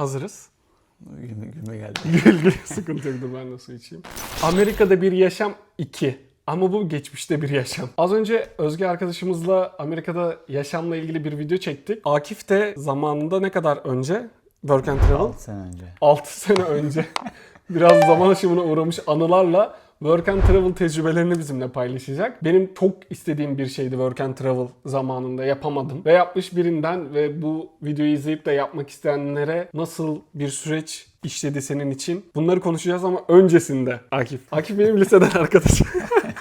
Hazırız. Gülme, gülme geldi. Gül gül sıkıntı yok dur ben de su içeyim. Amerika'da bir yaşam 2. Ama bu geçmişte bir yaşam. Az önce Özge arkadaşımızla Amerika'da yaşamla ilgili bir video çektik. Akif de zamanında ne kadar önce Work and Travel? 6 sene önce. 6 sene önce biraz zaman aşımına uğramış anılarla Work and Travel tecrübelerini bizimle paylaşacak. Benim çok istediğim bir şeydi Work and Travel zamanında yapamadım. Ve yapmış birinden ve bu videoyu izleyip de yapmak isteyenlere nasıl bir süreç işledi senin için? Bunları konuşacağız ama öncesinde Akif. Akif benim liseden arkadaşım.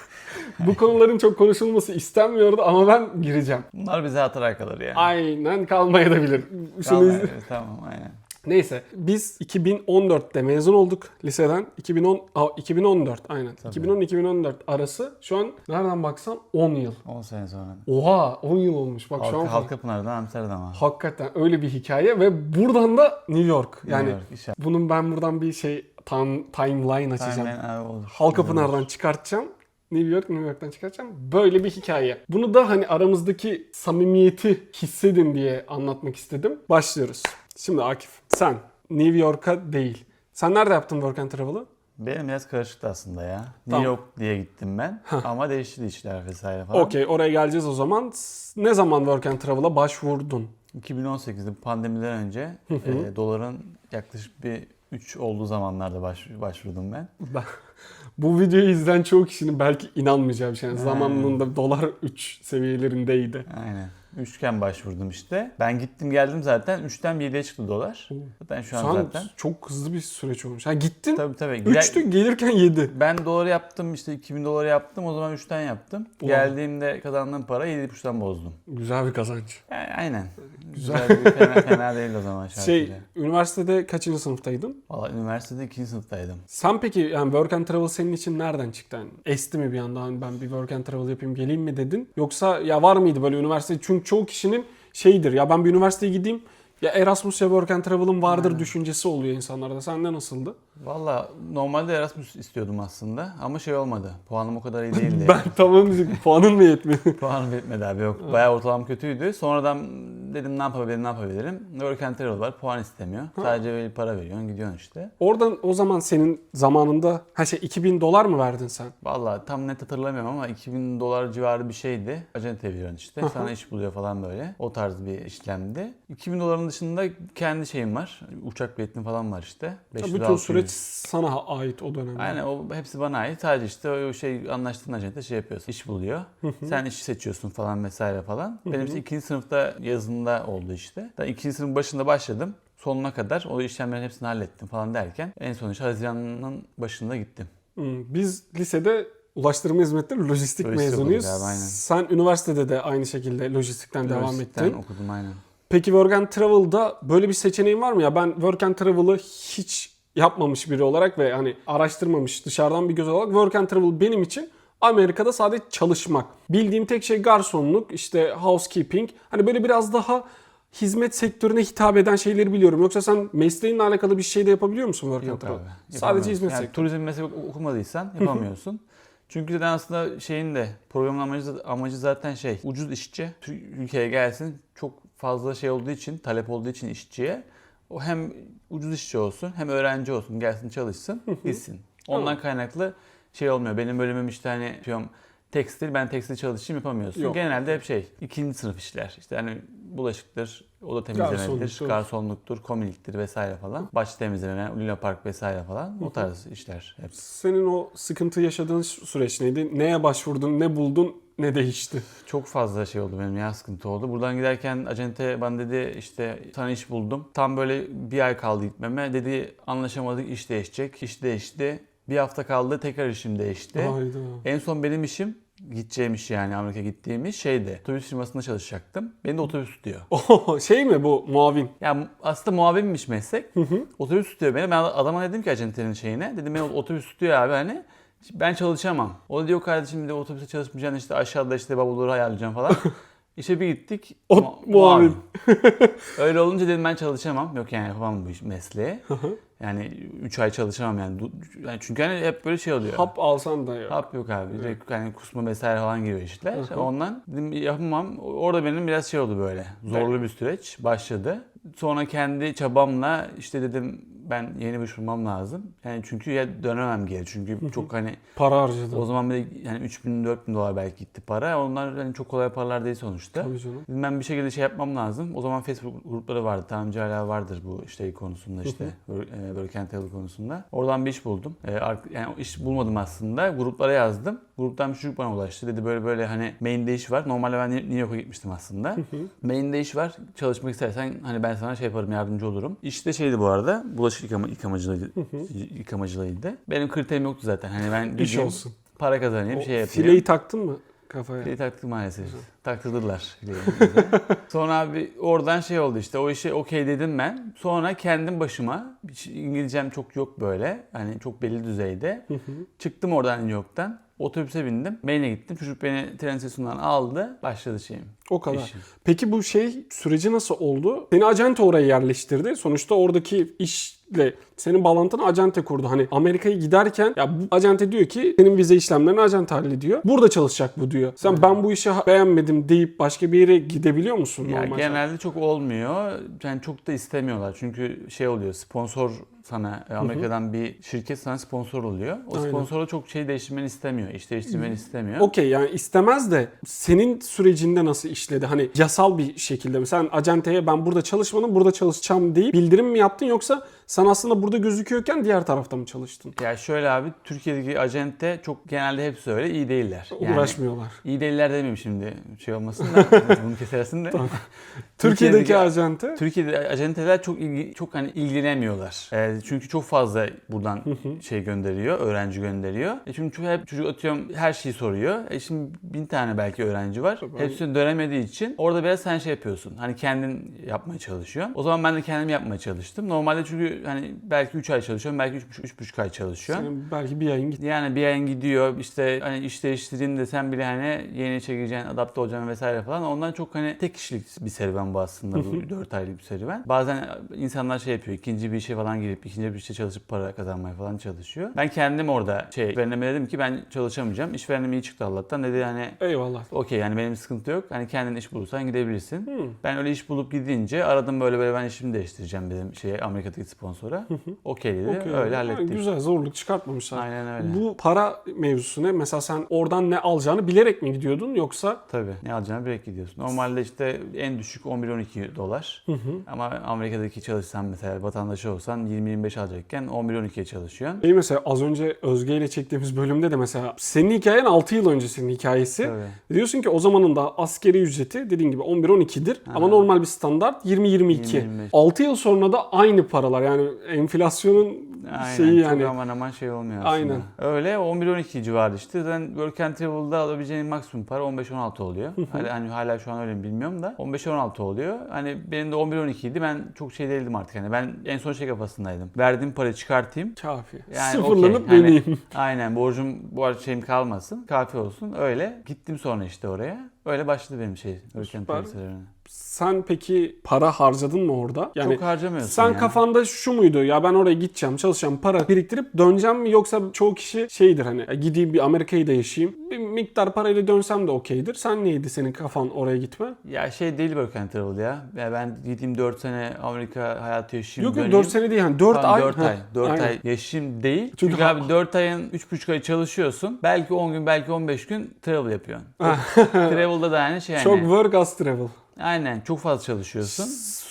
bu konuların çok konuşulması istenmiyordu ama ben gireceğim. Bunlar bize hatıra kalır yani. Aynen kalmaya da bilir. Şunu Tamam, izle- evet, tamam aynen. Neyse biz 2014'te mezun olduk liseden. 2010 Aa, 2014 aynen. 2010-2014 arası şu an nereden baksam 10 yıl. 10 sene sonra. Oha 10 yıl olmuş bak şu an. Halka, Halkapınar'dan Amsterdam'a. Hakikaten öyle bir hikaye ve buradan da New York. Yani New York, bunun ben buradan bir şey tam, timeline açacağım. Timeline, abi, olur. Halkapınar'dan çıkartacağım. New York, New York'tan çıkartacağım. Böyle bir hikaye. Bunu da hani aramızdaki samimiyeti hissedin diye anlatmak istedim. Başlıyoruz. Şimdi Akif, sen New York'a değil. Sen nerede yaptın Work and Travel'ı? Benim biraz karışıktı aslında ya. Tamam. New York diye gittim ben. Ama değişti işler vesaire falan. Okey, oraya geleceğiz o zaman. Ne zaman Work and Travel'a başvurdun? 2018'de pandemiden önce e, doların yaklaşık bir 3 olduğu zamanlarda baş, başvurdum ben. Ben- Bu videoyu izleyen çoğu kişinin belki inanmayacağı bir şey. Yani zamanında dolar 3 seviyelerindeydi. Aynen. Üçgen başvurdum işte. Ben gittim geldim zaten 3'ten 7'ye çıktı dolar. Zaten şu an Sen zaten. çok hızlı bir süreç olmuş. Ha gittin, Tabii tabii. Gider- 3'tü gelirken 7. Ben dolar yaptım işte 2000 dolar yaptım o zaman 3'ten yaptım. Ulan. Geldiğimde kazandığım para 7.5'tan bozdum. Güzel bir kazanç. Yani aynen. Güzel. bir fena, fena değil o zaman şartıyla. Şey, üniversitede kaçıncı sınıftaydın? Valla üniversitede 2. sınıftaydım. Sen peki yani work and travel senin için nereden çıktı? Yani esti mi bir anda hani ben bir work and travel yapayım geleyim mi dedin? Yoksa ya var mıydı böyle üniversite? Çünkü çoğu kişinin şeyidir ya ben bir üniversiteye gideyim ya Erasmus ya work and travel'ım vardır düşüncesi oluyor insanlarda. Sende nasıldı? Valla normalde Erasmus istiyordum aslında ama şey olmadı. Puanım o kadar iyi değildi. Ben tamam puanın mı yetmiyor? Puanım yetmedi abi yok. Bayağı ortalam kötüydü. Sonradan dedim ne yapabilirim ne yapabilirim. Work and puan istemiyor. Sadece böyle para veriyorsun gidiyorsun işte. Oradan o zaman senin zamanında ha şey 2000 dolar mı verdin sen? Valla tam net hatırlamıyorum ama 2000 dolar civarı bir şeydi. Acente veriyorsun işte. Sana iş buluyor falan böyle. O tarz bir işlemdi. 2000 doların dışında kendi şeyim var. Uçak biletim falan var işte. 500 Bütün 600. süreç sana ait o dönemde. Aynen o hepsi bana ait. Sadece işte o şey anlaştığın acente şey yapıyorsun. iş buluyor. Sen işi seçiyorsun falan vesaire falan. Benim işte ikinci sınıfta yazında oldu işte. Ben ikinci sınıfın başında başladım. Sonuna kadar o işlemlerin hepsini hallettim falan derken en son işte Haziran'ın başında gittim. Hmm, Biz lisede ulaştırma hizmetleri lojistik, Lojistik mezunuyuz. abi, aynen. Sen üniversitede de aynı şekilde lojistikten devam Üniversiteden ettin. okudum aynen. Peki Work and Travel'da böyle bir seçeneğin var mı ya? Ben Work and Travel'ı hiç yapmamış biri olarak ve hani araştırmamış dışarıdan bir göz olarak Work and Travel benim için Amerika'da sadece çalışmak. Bildiğim tek şey garsonluk, işte housekeeping. Hani böyle biraz daha hizmet sektörüne hitap eden şeyleri biliyorum. Yoksa sen mesleğinle alakalı bir şey de yapabiliyor musun Work Yok abi. Sadece hizmet yani, sektörü. Turizm meslek okumadıysan yapamıyorsun. Çünkü zaten aslında şeyin de programın amacı, amacı zaten şey ucuz işçi ülkeye gelsin çok fazla şey olduğu için talep olduğu için işçiye o hem ucuz işçi olsun hem öğrenci olsun gelsin çalışsın gitsin. Ondan kaynaklı şey olmuyor. Benim bölümüm işte hani diyorum tekstil ben tekstil çalışayım yapamıyorsun. Yok. Genelde hep şey ikinci sınıf işler. İşte hani bulaşıktır, oda temizlemedir, Garsonluktur. garsonluktur, komiliktir vesaire falan. Bahçe temizleme, Luna Park vesaire falan. O tarz işler hep. Senin o sıkıntı yaşadığın süreç neydi? Neye başvurdun, ne buldun, ne değişti? Çok fazla şey oldu benim ya sıkıntı oldu. Buradan giderken acente bana dedi işte sana iş buldum. Tam böyle bir ay kaldı gitmeme. Dedi anlaşamadık iş değişecek. İş değişti. Bir hafta kaldı tekrar işim değişti. Hayda. En son benim işim gideceğim iş yani Amerika gittiğim iş şeydi. Otobüs firmasında çalışacaktım. Beni de otobüs tutuyor. Oho, şey mi bu muavin? Ya aslında muavinmiş meslek. Otobüs tutuyor beni. Ben adama dedim ki acentenin şeyine. Dedim beni otobüs tutuyor abi hani. Ben çalışamam. O da diyor kardeşim de otobüse çalışmayacaksın işte aşağıda işte bavulları ayarlayacağım falan. İşe bir gittik. O Mu- muavin. Öyle olunca dedim ben çalışamam. Yok yani yapamam bu iş- mesleği. Yani 3 ay çalışamam yani. Du- yani. Çünkü hani hep böyle şey oluyor. Hap alsan da yok. Hap yok abi. Direkt hani kusma vesaire falan giriyor işler. Ondan dedim yapamam. Orada benim biraz şey oldu böyle. Zorlu bir süreç başladı. Sonra kendi çabamla işte dedim ben yeni bulmam lazım. Yani çünkü ya dönemem geri. Çünkü çok hani Para harcadın. o zaman bir de yani 3000 4000 dolar belki gitti para. Onlar hani çok kolay paralar değil sonuçta. Tabii canım. Dedim ben bir şekilde şey yapmam lazım. O zaman Facebook grupları vardı. Önce hala vardır bu işte konusunda işte work- e, and konusunda. Oradan bir iş buldum. E, yani iş bulmadım aslında. Gruplara yazdım. Gruptan bir çocuk bana ulaştı. Dedi böyle böyle hani main'de iş var. Normalde ben New York'a gitmiştim aslında. main'de iş var. Çalışmak istersen hani ben sana şey yaparım yardımcı olurum. İşte şeydi bu arada. Bulaşık yıkama, yıkamacılığıydı. yıkamacılığıydı. Benim kriterim yoktu zaten. Hani ben İş gideyim, olsun. para kazanayım, O şey yapayım. fileyi taktın mı kafaya? Fileyi taktık maalesef. Taktırdılar fileyi. Sonra abi oradan şey oldu işte o işe okey dedim ben. Sonra kendim başıma İngilizcem çok yok böyle. Hani çok belli düzeyde. Çıktım oradan New York'tan. Otobüse bindim. Maine'e gittim. Çocuk beni tren istasyonundan aldı. Başladı şeyim. O kadar. İşim. Peki bu şey süreci nasıl oldu? Seni acente oraya yerleştirdi. Sonuçta oradaki işle senin bağlantını acente kurdu. Hani Amerika'ya giderken ya bu acente diyor ki senin vize işlemlerini acente hallediyor. Burada çalışacak bu diyor. Sen ben bu işi beğenmedim deyip başka bir yere gidebiliyor musun Ya normal? genelde çok olmuyor. Yani çok da istemiyorlar. Çünkü şey oluyor sponsor sana Amerika'dan bir şirket sana sponsor oluyor. O Aynen. sponsor da çok şey değiştirmeni istemiyor. iş değiştirmeni istemiyor. Okey yani istemez de senin sürecinde nasıl işledi? Hani yasal bir şekilde mi? Sen acenteye ben burada çalışmadım, burada çalışacağım deyip bildirim mi yaptın yoksa sen aslında burada gözüküyorken diğer tarafta mı çalıştın? Ya şöyle abi Türkiye'deki acente çok genelde hepsi öyle iyi değiller. Yani Uğraşmıyorlar. iyi değiller demeyeyim şimdi şey olmasın da bunu kesersin de. Türkiye'deki Türkiye'deki- acente Türkiye'de acenteler çok ilgi, çok hani ilgilenemiyorlar. Ee, çünkü çok fazla buradan şey gönderiyor, öğrenci gönderiyor. E şimdi çünkü hep çocuk atıyorum her şeyi soruyor. E şimdi bin tane belki öğrenci var. Tabii. Hepsini dönemediği için orada biraz sen şey yapıyorsun. Hani kendin yapmaya çalışıyorsun. O zaman ben de kendim yapmaya çalıştım. Normalde çünkü hani belki 3 ay çalışıyorum, belki 3,5 3,5 ay çalışıyorum. senin belki bir ayın gitti. Yani bir ayın gidiyor işte hani iş değiştireyim de sen bile hani yeni çekeceksin, adapte olacaksın vesaire falan. Ondan çok hani tek kişilik bir serüven bu aslında bu 4 aylık bir serüven. Bazen insanlar şey yapıyor ikinci bir işe falan girip ikinci bir işte çalışıp para kazanmaya falan çalışıyor. Ben kendim orada şey işverenime dedim ki ben çalışamayacağım. İşverenim iyi çıktı Allah'tan dedi hani Eyvallah. okey yani benim sıkıntı yok. Hani kendin iş bulursan gidebilirsin. Hmm. Ben öyle iş bulup gidince aradım böyle böyle ben işimi değiştireceğim dedim şeye Amerika'daki sponsora. Okey dedi. Okey. Öyle Ha, hallettik. Güzel zorluk çıkartmamışlar. Aynen öyle. Bu para mevzusu ne? Mesela sen oradan ne alacağını bilerek mi gidiyordun yoksa Tabii. Ne alacağını bilek gidiyorsun. Normalde işte en düşük 11-12 dolar. Ama Amerika'daki çalışsan mesela vatandaşı olsan 20-25 alacakken 11-12'ye çalışıyorsun. İyi mesela az önce Özge ile çektiğimiz bölümde de mesela senin hikayen 6 yıl öncesinin hikayesi. Tabii. Diyorsun ki o zamanın da askeri ücreti dediğin gibi 11-12'dir ama normal bir standart 20-22. 20-25. 6 yıl sonra da aynı paralar yani enflasyonun Aynen. şeyi yani. Çok aman aman şey olmuyor aslında. Aynen. Öyle 11-12 civarı işte. Zaten Work and Travel'da alabileceğin maksimum para 15-16 oluyor. hala, hani hala şu an öyle mi bilmiyorum da 15-16 oluyor. Hani benim de 11-12 idi. Ben çok şey değildim artık. Hani ben en son şey kafasındaydım. Verdiğim parayı çıkartayım. Kafi. Yani Sıfırlanıp okey. Hani- deneyeyim. Aynen borcum bu arada şeyim kalmasın. Kafi olsun. Öyle. Gittim sonra işte oraya. Öyle başladı benim şey. Work and. Travel serüveni. Sen peki para harcadın mı orada? Yani Çok harcamıyorsun Sen yani. kafanda şu muydu ya ben oraya gideceğim çalışacağım para biriktirip döneceğim mi yoksa çoğu kişi şeydir hani "Ya gideyim bir Amerika'yı da yaşayayım bir miktar parayla dönsem de okeydir. Sen neydi senin kafan oraya gitme? Ya şey değil Work and Travel ya. ya ben gideyim 4 sene Amerika hayatı yaşayayım. yok yok döneyim. 4 sene değil hani 4 Tamam, ay. 4 Heh, ay. 4 aynen. ay yaşayayım değil. Çünkü Çünkü, ha- abi 4 ayın 3,5 ay çalışıyorsun. Belki 10 gün belki 15 gün travel yapıyorsun. Travel'da da yani şey yani. Çok work as travel. Aynen çok fazla çalışıyorsun.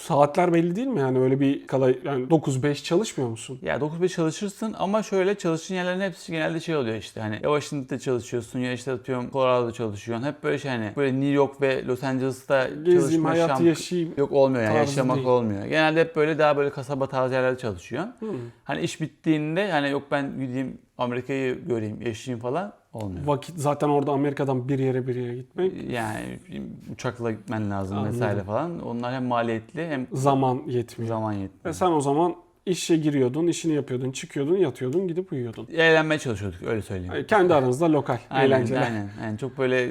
Saatler belli değil mi yani öyle bir kala yani 9-5 çalışmıyor musun? Ya 9-5 çalışırsın ama şöyle çalıştığın yerlerin hepsi genelde şey oluyor işte hani ya Washington'da çalışıyorsun ya işte atıyorum Colorado'da çalışıyorsun. Hep böyle şey hani böyle New York ve Los Angeles'ta Gezeyim çalışma hayatı şamp- yaşayayım. Yok olmuyor yani yaşamak değil. olmuyor. Genelde hep böyle daha böyle kasaba tarzı yerlerde çalışıyorsun. Hmm. Hani iş bittiğinde hani yok ben gideyim Amerika'yı göreyim, yaşayayım falan olmuyor. Vakit zaten orada Amerika'dan bir yere bir yere gitmek Yani uçakla gitmen lazım Anladım. vesaire falan. Onlar hem maliyetli hem zaman yetmiyor. zaman yetmiyor. sen o zaman işe giriyordun, işini yapıyordun, çıkıyordun, yatıyordun, gidip uyuyordun. Eğlenmeye çalışıyorduk öyle söyleyeyim. Yani kendi aranızda lokal Aynen, eğlenceler. aynen. Yani çok böyle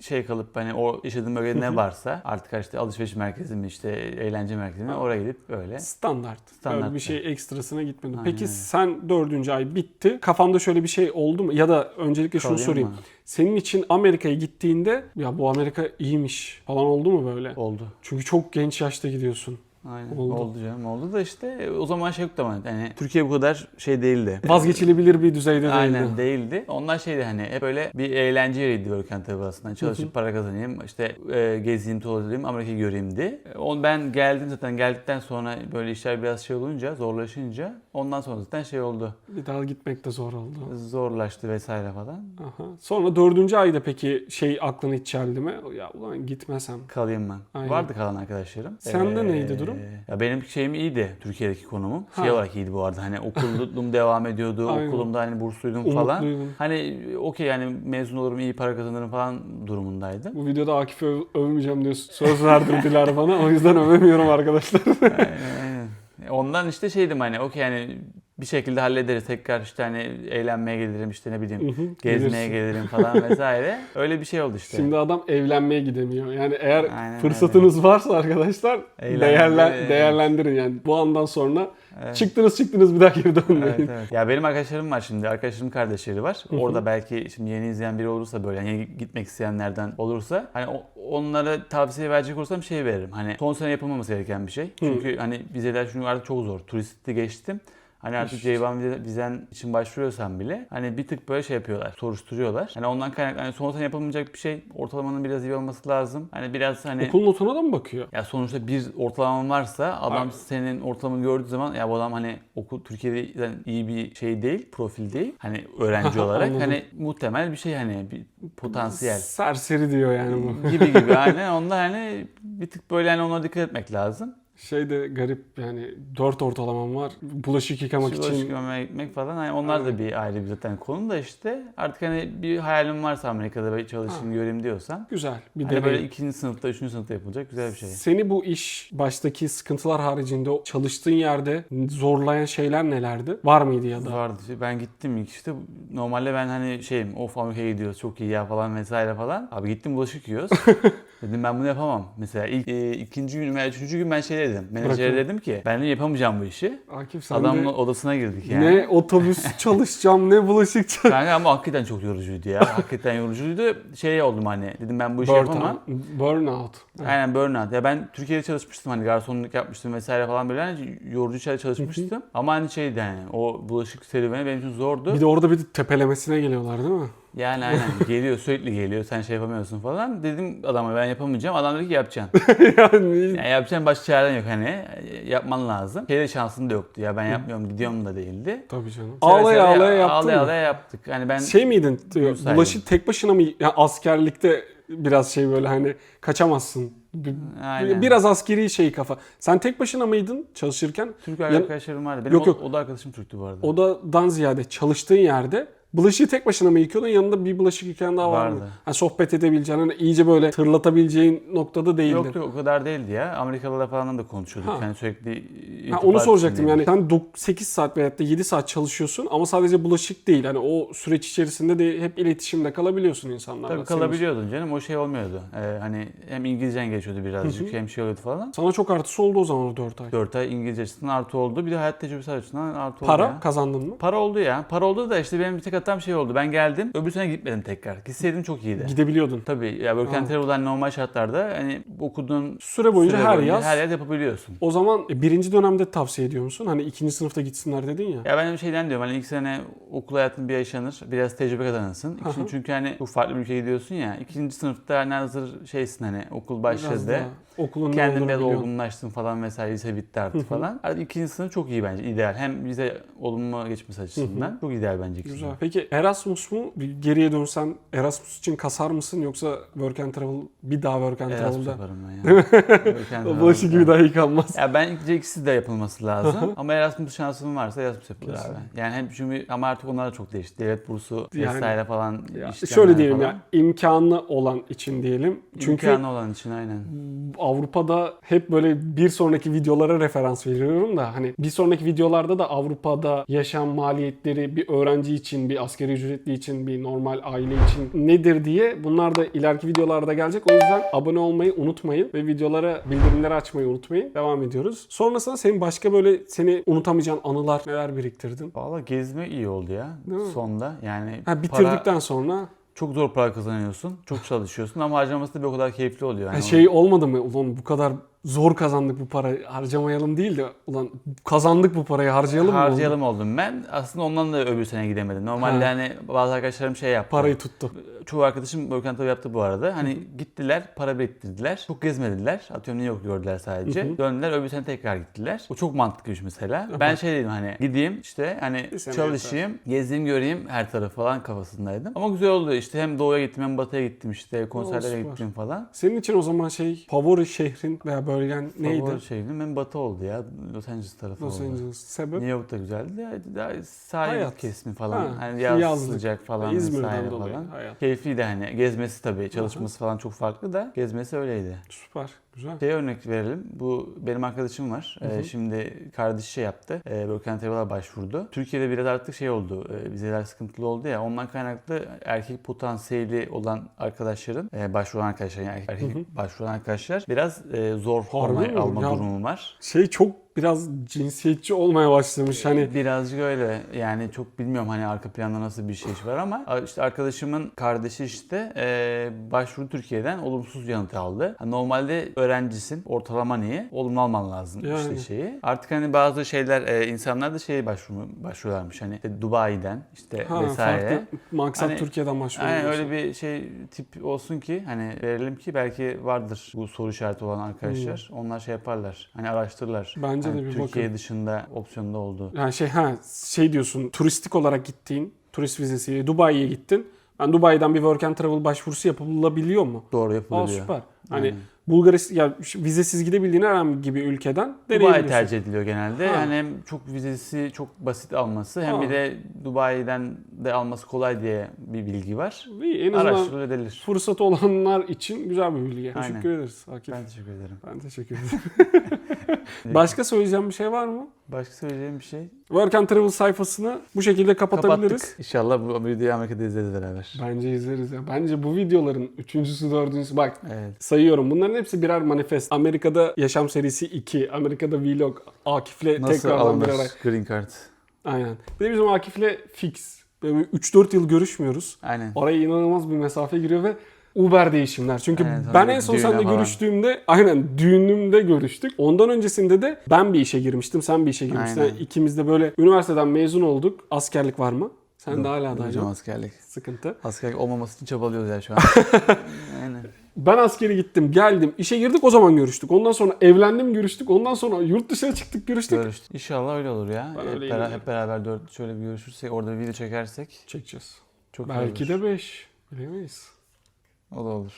şey kalıp hani o yaşadığın bölgede ne varsa artık işte alışveriş merkezi mi işte eğlence merkezi mi oraya gidip öyle. Standart. Standart. Böyle bir şey ekstrasına gitmedin. Aynen Peki sen dördüncü ay bitti. Kafanda şöyle bir şey oldu mu? Ya da öncelikle şunu sorayım. mı? Senin için Amerika'ya gittiğinde ya bu Amerika iyiymiş falan oldu mu böyle? Oldu. Çünkü çok genç yaşta gidiyorsun. Aynen. Oldu. Oldu. canım oldu da işte o zaman şey yoktu ama yani Türkiye bu kadar şey değildi. Vazgeçilebilir bir düzeyde değildi. Aynen değildi. Onlar şeydi hani hep böyle bir eğlence yeriydi Work and Travel aslında. Çalışıp para kazanayım, işte e, gezeyim, tozacağım, Amerika'yı göreyimdi. E, On ben geldim zaten geldikten sonra böyle işler biraz şey olunca, zorlaşınca ondan sonra zaten şey oldu. Bir daha gitmek de zor oldu. Zorlaştı vesaire falan. Aha. Sonra dördüncü ayda peki şey aklını hiç çeldi mi? Ya ulan gitmesem. Kalayım ben. Aynen. Vardı kalan arkadaşlarım. Sende neydi durum? Ya benim şeyim iyiydi Türkiye'deki konumum. Şey Ha. olarak iyiydi bu arada hani okulum devam ediyordu. Aynen. Okulumda hani bursluydum falan. Hani okey yani mezun olurum iyi para kazanırım falan durumundaydım. Bu videoda Akif'i öv- övmeyeceğim diye söz verdirdiler bana. O yüzden övemiyorum arkadaşlar. Aynen, aynen. Ondan işte şeydim hani okey yani bir şekilde hallederiz. Tekrar işte hani eğlenmeye gelirim işte ne bileyim Hı hı, gezmeye gelirsin. gelirim falan vesaire. Öyle bir şey oldu işte. Şimdi adam evlenmeye gidemiyor. Yani eğer Aynen fırsatınız varsa arkadaşlar değerlen- evet. değerlendirin yani. Bu andan sonra Evet. çıktınız çıktınız bir daha geri dönmeyin. Evet, evet. Ya benim arkadaşlarım var şimdi. Arkadaşlarımın kardeşleri var. Orada belki şimdi yeni izleyen biri olursa böyle yani yeni gitmek isteyenlerden olursa hani onlara tavsiye verecek olursam şey veririm. Hani son sene yapılmaması gereken bir şey. Çünkü hani vizeler çünkü artık çok zor. Turisti geçtim. Hani artık Ceyvan vize- vizen için başvuruyorsan bile hani bir tık böyle şey yapıyorlar, soruşturuyorlar. Hani ondan kaynaklı hani son sene yapılmayacak bir şey ortalamanın biraz iyi olması lazım. Hani biraz hani Okul notuna da mı bakıyor? ya sonuçta bir ortalaman varsa adam Abi. senin ortalamanı gördüğü zaman ya bu adam hani okul Türkiye'de iyi bir şey değil, profil değil. Hani öğrenci olarak hani muhtemel bir şey hani bir potansiyel Serseri diyor yani bu. gibi gibi aynen. Onda hani bir tık böyle hani ona dikkat etmek lazım. Şey de garip yani 4 ortalamam var. Bulaşık yıkamak Bulaşık için yıkamaya gitmek falan hani onlar da bir ayrı bir zaten konu da işte artık hani bir hayalim varsa Amerika'da bir çalışayım göreyim diyorsan güzel bir hani deneyim. böyle ikinci sınıfta, üçüncü sınıfta yapılacak güzel bir şey. Seni bu iş baştaki sıkıntılar haricinde çalıştığın yerde zorlayan şeyler nelerdi? Var mıydı ya da? Vardı. Ben gittim ilk işte. Normalde ben hani şeyim of Amerika'ya gidiyoruz çok iyi ya falan vesaire falan. Abi gittim bulaşık yiyoruz. dedim ben bunu yapamam. Mesela ilk e, ikinci gün veya üçüncü gün ben şey dedim. Menajere Bırakın. dedim ki ben de yapamayacağım bu işi. Akif sen Adamın de odasına girdik yani. ne otobüs çalışacağım ne bulaşık çalışacağım. Kanka ama hakikaten çok yorucuydu ya. hakikaten yorucuydu. Şey oldum hani dedim ben bu işi Burn- yapamam. Burnout. Aynen burnout. Ya ben Türkiye'de çalışmıştım hani garsonluk yapmıştım vesaire falan böyle hani yorucu işlerde çalışmıştım. Ama hani şeydi hani o bulaşık serüveni benim için zordu. Bir de orada bir de tepelemesine geliyorlar değil mi? Yani aynen geliyor sürekli geliyor sen şey yapamıyorsun falan. Dedim adama ben yapamayacağım. Adam dedi ki yapacaksın. yani Yani yapacaksın başka çaren yok hani yapman lazım. Şeyde şansın da yoktu ya ben yapmıyorum gidiyorum da değildi. tabii canım. Seve Ağlaya seve ağlaya yaptın Ağlaya mı? ağlaya yaptık. Yani ben Şey miydin? Bulaşık tek başına mı? Yani askerlikte biraz şey böyle hani kaçamazsın. Bir- Aynen. Biraz askeri şey kafa. Sen tek başına mıydın çalışırken? Türk arkadaşlarım vardı. Benim Yok, yok. o da arkadaşım Türktü bu arada. Odadan ziyade çalıştığın yerde bulaşığı tek başına mı yıkıyordun? Yanında bir bulaşık yıkayan daha var mı? Vardı. Hani sohbet edebileceğin, hani iyice böyle tırlatabileceğin noktada değildi. Yok yok o kadar değildi ya. Amerikalılarla falan da konuşuyorduk. Ha. Yani sürekli Ha, irtibat onu soracaktım yani sen 8 saat veya da 7 saat çalışıyorsun ama sadece bulaşık değil. Hani o süreç içerisinde de hep iletişimde kalabiliyorsun insanlarla. Tabii Senin- kalabiliyordun canım o şey olmuyordu. Ee, hani hem İngilizcen geçiyordu birazcık hem şey oluyordu falan. Sana çok artısı oldu o zaman o 4 ay. 4 ay İngilizce açısından artı oldu. Bir de hayat tecrübesi açısından artı oldu Para ya. kazandın mı? Para oldu ya. Para oldu da işte benim bir tek hatam şey oldu. Ben geldim. Öbür sene gitmedim tekrar. Gitseydim çok iyiydi. Gidebiliyordun. Tabii ya Work and Travel'dan normal şartlarda hani okuduğun Süre boyunca süre her boyunca yaz. her yaz yapabiliyorsun. O zaman e, birinci dönemde tavsiye ediyor musun? Hani ikinci sınıfta gitsinler dedin ya. Ya ben şeyden diyorum hani ilk sene okul hayatın bir yaşanır. Biraz tecrübe kazanırsın. İkinci, Aha. çünkü hani çok farklı bir ülkeye gidiyorsun ya. İkinci sınıfta hani hazır şeysin hani okul Biraz başladı. daha okulun ne Kendin olduğunu biraz olgunlaştın falan vesaire lise bitti artık falan. Artık ikinci sınıf çok iyi bence ideal. Hem bize olumlu geçmesi açısından çok ideal bence. Güzel. Peki Erasmus mu? Bir geriye dönsen Erasmus için kasar mısın yoksa Work and Travel bir daha Work and Erasmus Travel'da? yaparım ben ya. Work and O bulaşık gibi daha yıkanmaz. Ya ben ilk ikisi de yapılması lazım. ama Erasmus şansım varsa Erasmus yapılır abi. Yani hem çünkü ama artık onlar da çok değişti. Devlet bursu Yani- vesaire falan. Ya, şöyle diyelim falan. ya imkanı olan için diyelim. Çünkü İmkanı olan için aynen. Avrupa'da hep böyle bir sonraki videolara referans veriyorum da hani bir sonraki videolarda da Avrupa'da yaşam maliyetleri bir öğrenci için, bir askeri ücretli için, bir normal aile için nedir diye bunlar da ileriki videolarda gelecek. O yüzden abone olmayı unutmayın ve videolara bildirimleri açmayı unutmayın. Devam ediyoruz. Sonrasında senin başka böyle seni unutamayacağın anılar neler biriktirdin? Valla gezme iyi oldu ya Değil mi? sonda. Yani Ha, para, bitirdikten sonra çok zor para kazanıyorsun. Çok çalışıyorsun ama harcaması da bir o kadar keyifli oluyor. Yani şey olmadı mı? Ulan bu kadar zor kazandık bu parayı harcamayalım değil de ulan kazandık bu parayı harcayalım mı oldu? Harcayalım oldum ben. Aslında ondan da öbür sene gidemedim. Normalde Ha. hani bazı arkadaşlarım şey yaptı. Parayı tuttu. Çoğu arkadaşım Work Travel yaptı bu arada. Hani gittiler, para biriktirdiler. Çok gezmediler. Atıyorum New York gördüler sadece. Döndüler, öbür sene tekrar gittiler. O çok mantıklıymış mesela. Ben şey dedim hani gideyim işte hani sene çalışayım, gezeyim göreyim her tarafı falan kafasındaydım. Ama güzel oldu işte hem doğuya gittim hem batıya gittim işte konserlere süper. gittim falan. Senin için o zaman şey favori şehrin veya bölgen neydi? Favori şehrim hem batı oldu ya. Los Angeles tarafı Los oldu. Angeles. Sebep? New York da güzeldi. Ya, Daha sahil Hayat. kesimi falan. Ha, Hani yaz yazlık. sıcak falan İzmir'den vesaire dolayı. falan. Hayat. Keyifliydi hani. Gezmesi tabii. Çalışması falan çok farklı da gezmesi öyleydi. Süper. Güzel. Şey örnek verelim. Bu benim arkadaşım var. Hı hı. Ee, şimdi kardeşi şey yaptı. Ee, Work and Travel'a başvurdu. Türkiye'de biraz artık şey oldu. E, vizeler sıkıntılı oldu ya. Ondan kaynaklı erkek potansiyeli olan arkadaşların, e, başvuran arkadaşlar yani erkek Hı başvuran arkadaşlar biraz e, zor mi? alma Ya- durumu var. Şey çok biraz cinsiyetçi olmaya başlamış. Hani Birazcık öyle yani çok bilmiyorum hani arka planda nasıl bir şey var ama işte arkadaşımın kardeşi işte e, başvuru Türkiye'den olumsuz yanıt aldı. Ha, Normalde öğrencisin ortalaman iyi olumlu alman lazım Yani. işte şeyi. Artık hani bazı şeyler e, insanlar da şeye başvuru, başvuruyorlarmış hani işte Dubai'den işte ha, vesaire. farklı maksat Hani- Türkiye'den. Aynen diyorsun. öyle bir şey tip olsun ki hani verelim ki belki vardır bu soru işareti olan arkadaşlar. Onlar şey yaparlar. Hani araştırırlar. Hmm. Bence Hani de bir Türkiye bakın. dışında opsiyonda oldu. Yani şey ha şey diyorsun turistik olarak gittiğin turist vizesiyle Dubai'ye gittin. Ben Dubai'den bir work and travel başvurusu yapılabiliyor mu? Doğru Aa yapılıyor. süper. Hani Aynen. Bulgaristan ya vizesiz gidebildiğin herhangi bir ülkeden Dubai tercih ediliyor genelde. Ha. Yani hem çok vizesi çok basit alması hem Ha. bir de Dubai'den de alması kolay diye bir bilgi var. İyi, en azından edilir. fırsatı olanlar için güzel bir bilgi. Aynen. Teşekkür ederiz Akif. Ben, Ben teşekkür ederim. teşekkür ederim. Başka söyleyeceğim bir şey var mı? Başka söyleyeceğim bir şey. Work and Travel sayfasını bu şekilde kapatabiliriz. Kapattık. İnşallah bu videoyu Amerika'da izleriz beraber. Bence izleriz ya. Bence bu videoların üçüncüsü, dördüncüsü bak Evet. sayıyorum. Bunların hepsi birer manifest. Amerika'da Yaşam serisi 2, Amerika'da Vlog, Akif'le Nasıl tekrardan bir ara. green card? Aynen. Bir de bizim Akif'le fix. Böyle 3-4 yıl görüşmüyoruz. Aynen. Araya inanılmaz bir mesafe giriyor ve Uber değişimler. Çünkü Evet, ben en son seninle falan. görüştüğümde aynen düğünümde görüştük. Ondan öncesinde de ben bir işe girmiştim, sen bir işe girmiştin. Aynen. Yani ikimiz de böyle üniversiteden mezun olduk. Askerlik var mı? Sen de hala da Hocam yok. askerlik. Sıkıntı. Askerlik olmaması için çabalıyoruz ya şu an. Aynen. Ben askere gittim, geldim, işe girdik o zaman görüştük. Ondan sonra evlendim görüştük. Ondan sonra yurt dışına çıktık görüştük. Görüştük. İnşallah öyle olur ya. Ben Hep, öyle bera- hep beraber dört şöyle bir görüşürsek, orada bir video çekersek Çekeceğiz. çok Belki de 5. Bilemeyiz. O da olur.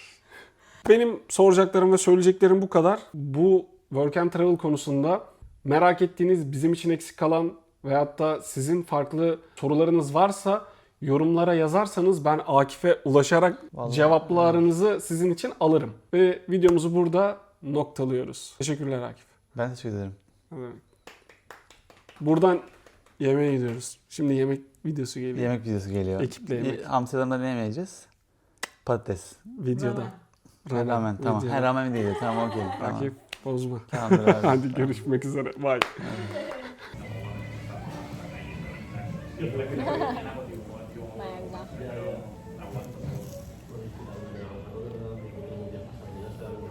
Benim soracaklarım ve söyleyeceklerim bu kadar. Bu work and travel konusunda merak ettiğiniz, bizim için eksik kalan veyahut da sizin farklı sorularınız varsa yorumlara yazarsanız ben Akif'e ulaşarak Vallahi, cevaplarınızı sizin için alırım. Ve videomuzu burada noktalıyoruz. Teşekkürler Akif. Ben teşekkür ederim. Buradan yemeğe gidiyoruz. Şimdi yemek videosu geliyor. Yemek videosu geliyor. Ekiple yemek. Amsterdam'da ne yemeyeceğiz? Patates. Videoda. Her rağmen tamam. videoda. Her rağmen değil. Tamam okey. Tamam. Akif bozma. Tamamdır abi. Hadi görüşmek üzere. Bye. Merhaba.